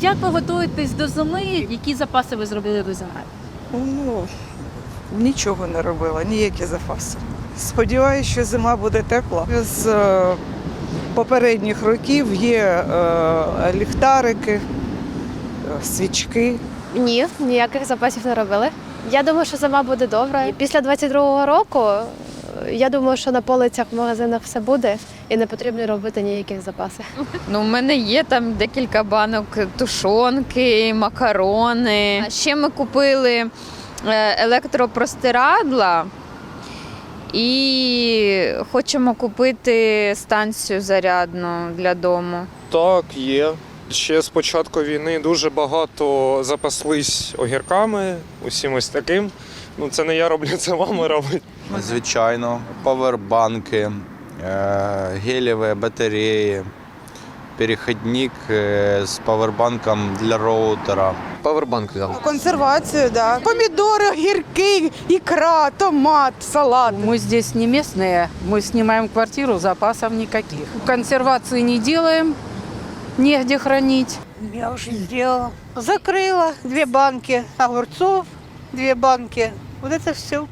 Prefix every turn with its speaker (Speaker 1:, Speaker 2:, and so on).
Speaker 1: як ви готуєтесь до зими? Які запаси ви зробили до зими?
Speaker 2: Ну, нічого не робила, ніякі запаси. Сподіваюся, що зима буде тепла. З е, попередніх років є е, ліхтарики, е, свічки.
Speaker 3: Ні, ніяких запасів не робили. Я думаю, що зима буде добра. Після 22-го року я думаю, що на полицях в магазинах все буде і не потрібно робити ніяких запасів.
Speaker 4: Ну, у мене є там декілька банок тушонки, макарони. Ще ми купили е, електропростирадла і хочемо купити станцію зарядну для дому.
Speaker 5: Так, є. Ще з початку війни дуже багато запаслись огірками, усім ось таким. Ну, це не я роблю, це мама робить.
Speaker 6: Звичайно, павербанки, е, гелеві батареї, перехідник е, з павербанком для роутера.
Speaker 7: Павербанк взяв.
Speaker 8: Консервацию, да. Помидоры, огірки, икра, томат, салат.
Speaker 9: Мы здесь не местные, мы снимаем квартиру, запасов никаких. Консервации не делаем, негде хранить.
Speaker 8: Я уже сделала. Закрыла две банки огурцов, две банки. Вот это все.